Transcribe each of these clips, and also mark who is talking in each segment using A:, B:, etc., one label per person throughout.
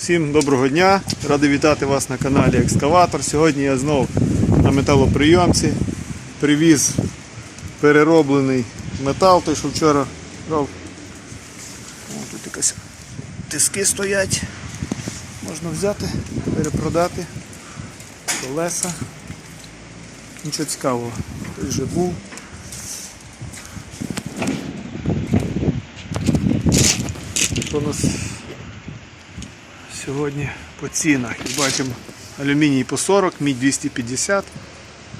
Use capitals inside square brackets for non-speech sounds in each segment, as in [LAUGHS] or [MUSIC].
A: Всім доброго дня! Радий вітати вас на каналі Екскаватор. Сьогодні я знов на металоприйомці привіз перероблений метал, той, що вчора брав. Тут якась тиски стоять. Можна взяти, перепродати. Колеса. Нічого цікавого. Той вже був. Що у нас сьогодні по цінах. Як бачимо, алюміній по 40, мідь 250,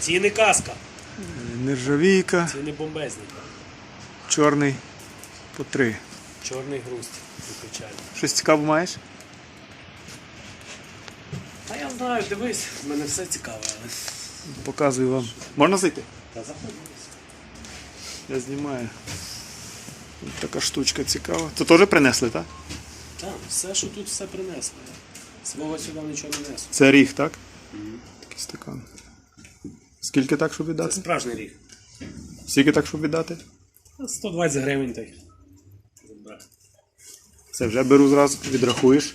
B: Ціни казка,
A: нержавійка,
B: ціни бомбезні.
A: чорний по 3.
B: Чорний грусть, звичайно.
A: Щось цікаве маєш?
B: Та я знаю, дивись, в мене все цікаве, але.
A: Показую вам. Можна зайти?
B: Та заходь.
A: Я знімаю. Така штучка цікава. Це теж принесли, так?
B: Так, все, що тут, все принесли. Свого сюди нічого не несу.
A: Це ріг, так? Такий стакан. Скільки так, щоб
B: Це
A: віддати?
B: справжній ріг.
A: Скільки так, щоб віддати?
B: 120 гривень той. Забрати.
A: Це вже беру зразу, відрахуєш.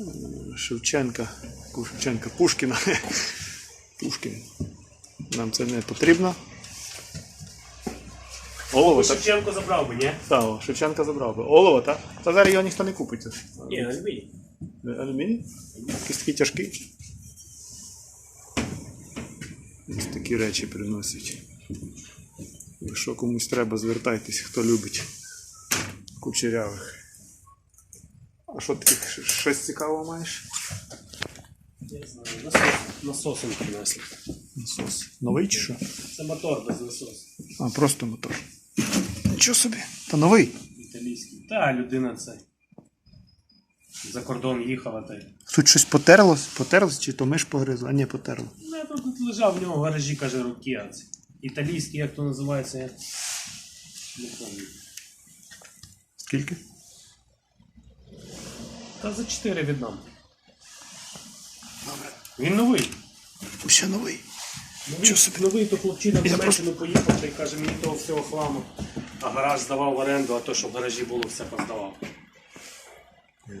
A: М, Шевченка. Яку Шевченка Пушкіна. [LAUGHS] Пушкін. Нам це не потрібно. Олово, так?
B: Шевченко забрав би, ні?
A: Так, о, Шевченка забрав би. Олово, так? Та зараз його ніхто не купить. це ж.
B: Ні, алюміній.
A: Алюміній? Якийсь такий тяжкий. Ось такі речі приносять. Якщо комусь треба, звертайтесь, хто любить кучерявих. А що таке щось цікавого маєш?
B: Я знаю, насос, насосом принесли.
A: Насос. Новий чи що?
B: Це мотор без насосу.
A: А, просто мотор. Нічого собі. Та новий.
B: Італійський. Та людина це. За кордон їхала та й.
A: Тут щось потерлось? Потерлось чи то миш погризла? А ні, потерло.
B: Ну, я тут лежав в нього в гаражі, каже, руки. Італійський, як то називається, я не пам'ятаю.
A: Скільки?
B: Та за 4 віддам. Він новий.
A: Ще новий.
B: Новий,
A: собі?
B: новий то хлопчина в Німеччину поїхав та й каже, мені того всього хламу. А гараж здавав в оренду, а то, що в гаражі було, все поздавав.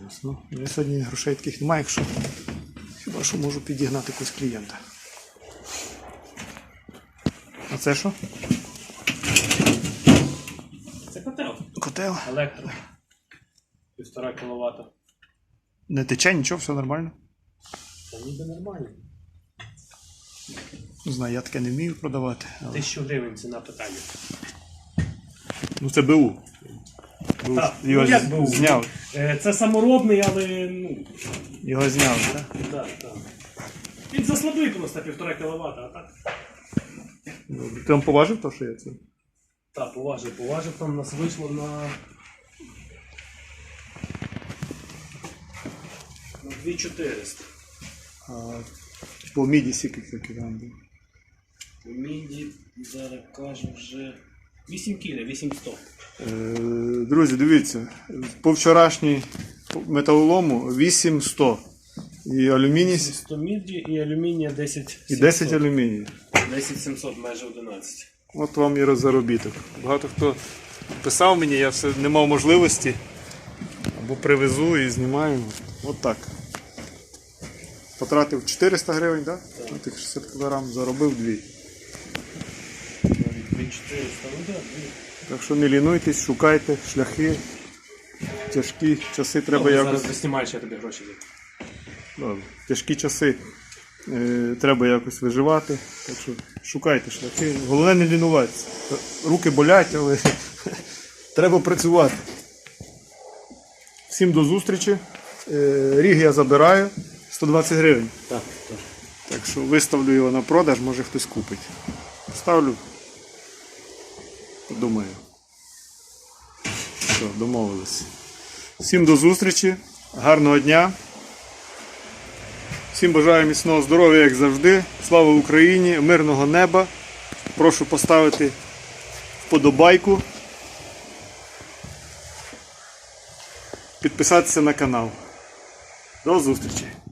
A: Ясно. Ну, сьогодні грошей таких немає, якщо хіба що можу підігнати якогось клієнта. А це що?
B: Це котел.
A: Котел.
B: Електро. Півтора кіловата.
A: Не тече нічого, все нормально.
B: Та ніби нормально.
A: Не знаю, я таке не вмію продавати. Але...
B: Тисячу гривень ціна питання.
A: Ну це БУ. БУ.
B: Так,
A: Його
B: ну, як БУ?
A: зняв.
B: Е, Це саморобний, але ну,
A: Його зняли, так?
B: так, так. Він заслабий просто півтора кіловата, а так.
A: Добре. Ти вам поважив то, що я це?
B: Так, поважив, поважив, там у нас вийшло на. На 2400.
A: А, по міді скільки кілограм був?
B: Міді зараз кажу вже 8 кіля, 800.
A: Е, Друзі, дивіться, по вчорашній металолому 8100 і алюміній
B: 100 міді і алюмінія 10
A: і 10 алюміній.
B: 10 700, майже 11.
A: От вам і роззаробіток. Багато хто писав мені, я все не мав можливості. Або привезу і знімаю. От так. Потратив 400 гривень, так? На тих 60 кг, заробив 2.
B: 2400, так,
A: що не лінуйтесь, шукайте шляхи. Тяжкі часи треба якось.
B: Зараз доснімаєш, я тобі гроші.
A: Добре. Тяжкі часи е, треба якось виживати. Так що шукайте шляхи. Головне не лінуватися. Руки болять, але [LAUGHS] треба працювати. Всім до зустрічі. Е, ріг я забираю 120 гривень.
B: Так, так.
A: Так що виставлю його на продаж, може хтось купить. Ставлю. Подумаю. Все, домовились. Всім до зустрічі, гарного дня. Всім бажаю міцного здоров'я, як завжди. Слава Україні, мирного неба. Прошу поставити вподобайку. Підписатися на канал. До зустрічі!